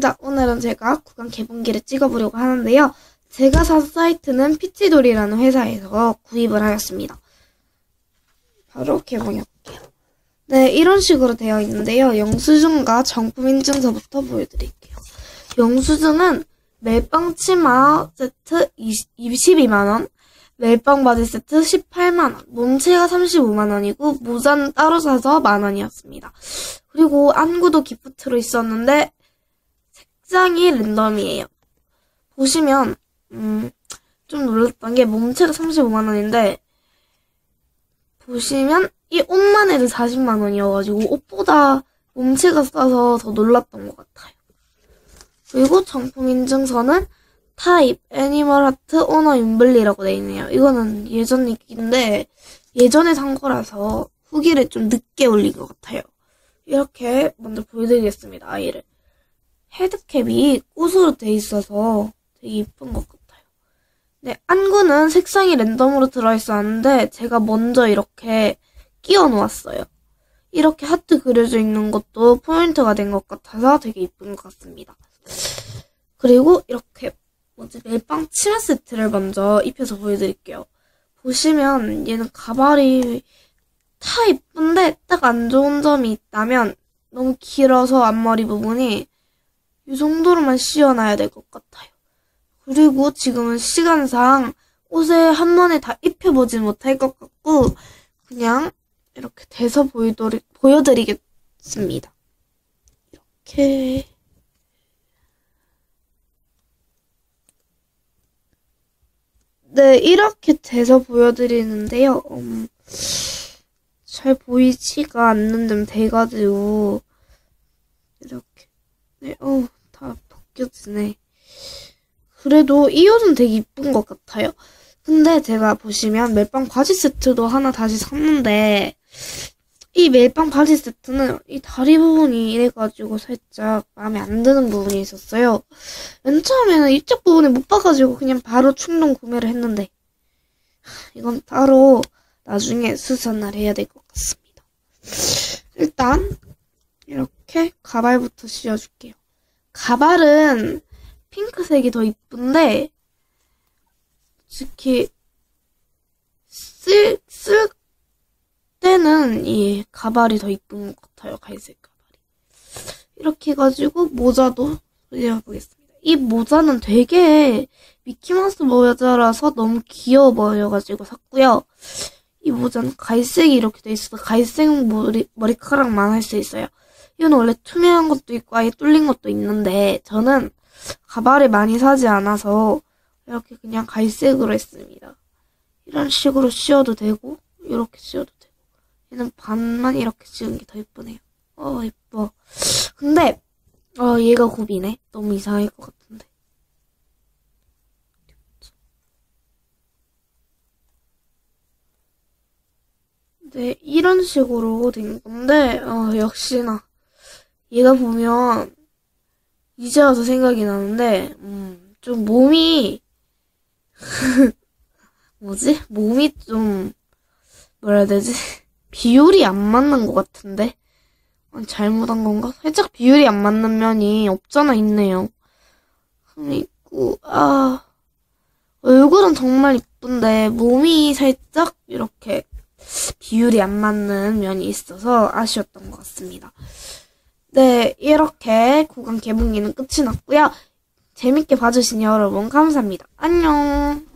자, 오늘은 제가 구강 개봉기를 찍어보려고 하는데요. 제가 산 사이트는 피치돌이라는 회사에서 구입을 하였습니다. 바로 개봉해볼게요. 네, 이런 식으로 되어 있는데요. 영수증과 정품 인증서부터 보여드릴게요. 영수증은 멜빵 치마 세트 20, 22만원, 멜빵 바지 세트 18만원, 몸체가 35만원이고, 모자는 따로 사서 만원이었습니다. 그리고 안구도 기프트로 있었는데, 색상이 랜덤이에요. 보시면, 음, 좀 놀랐던 게 몸체가 35만 원인데, 보시면 이 옷만 해도 40만 원이어가지고 옷보다 몸체가 싸서 더 놀랐던 것 같아요. 그리고 정품 인증서는 타입 애니멀 하트 오너 윤블리라고 돼 있네요. 이거는 예전 얘기인데 예전에 산 거라서 후기를 좀 늦게 올린 것 같아요. 이렇게 먼저 보여드리겠습니다. 아이를. 헤드캡이 꽃으로 돼 있어서 되게 이쁜 것 같아요. 네, 안구는 색상이 랜덤으로 들어있었는데 제가 먼저 이렇게 끼워 놓았어요. 이렇게 하트 그려져 있는 것도 포인트가 된 것 같아서 되게 이쁜 것 같습니다. 그리고 이렇게 뭐지 멜빵 치마 세트를 먼저 입혀서 보여드릴게요. 보시면 얘는 가발이 다 이쁜데 딱 안 좋은 점이 있다면 너무 길어서 앞머리 부분이 이 정도로만 씌워놔야 될 것 같아요. 그리고 지금은 시간상 옷에 한 번에 다 입혀보지 못할 것 같고 그냥 이렇게 돼서 보여드리, 보여드리겠습니다. 이렇게 네, 이렇게 돼서 보여드리는데요. 음, 잘 보이지가 않는 좀 돼가지고 이렇게 네, 어, 다 벗겨지네. 그래도 이 옷은 되게 이쁜 것 같아요. 근데 제가 보시면 멜빵 바지 세트도 하나 다시 샀는데 이 멜빵 바지 세트는 이 다리 부분이 이래가지고 살짝 마음에 안 드는 부분이 있었어요. 맨 처음에는 이쪽 부분을 못 봐가지고 그냥 바로 충동 구매를 했는데 이건 따로 나중에 수선을 해야 될 것 같습니다. 일단 이렇게 가발부터 씌워줄게요. 가발은 핑크색이 더 이쁜데 특히 쓸, 쓸 때는 이 가발이 더 이쁜 것 같아요. 갈색 가발이. 이렇게 해가지고 모자도 소개해보겠습니다. 이 모자는 되게 미키마우스 모자라서 너무 귀여워 보여가지고 샀고요. 이 모자는 갈색이 이렇게 돼 있어서 갈색 머리, 머리카락만 할 수 있어요. 이건 원래 투명한 것도 있고 아예 뚫린 것도 있는데 저는 가발을 많이 사지 않아서 이렇게 그냥 갈색으로 했습니다. 이런 식으로 씌워도 되고 이렇게 씌워도 되고 얘는 반만 이렇게 씌운 게 더 예쁘네요. 어 예뻐. 근데 어 얘가 고비네. 너무 이상할 것 같은데. 네 이런 식으로 된 건데 어 역시나 얘가 보면 이제 와서 생각이 나는데 음, 좀 몸이 뭐지? 몸이 좀 뭐라 해야 되지? 비율이 안 맞는 것 같은데 잘못한 건가? 살짝 비율이 안 맞는 면이 없잖아 있네요. 있고 아 얼굴은 정말 이쁜데 몸이 살짝 이렇게 비율이 안 맞는 면이 있어서 아쉬웠던 것 같습니다. 네, 이렇게 구간 개봉기는 끝이 났고요. 재밌게 봐주신 여러분 감사합니다. 안녕.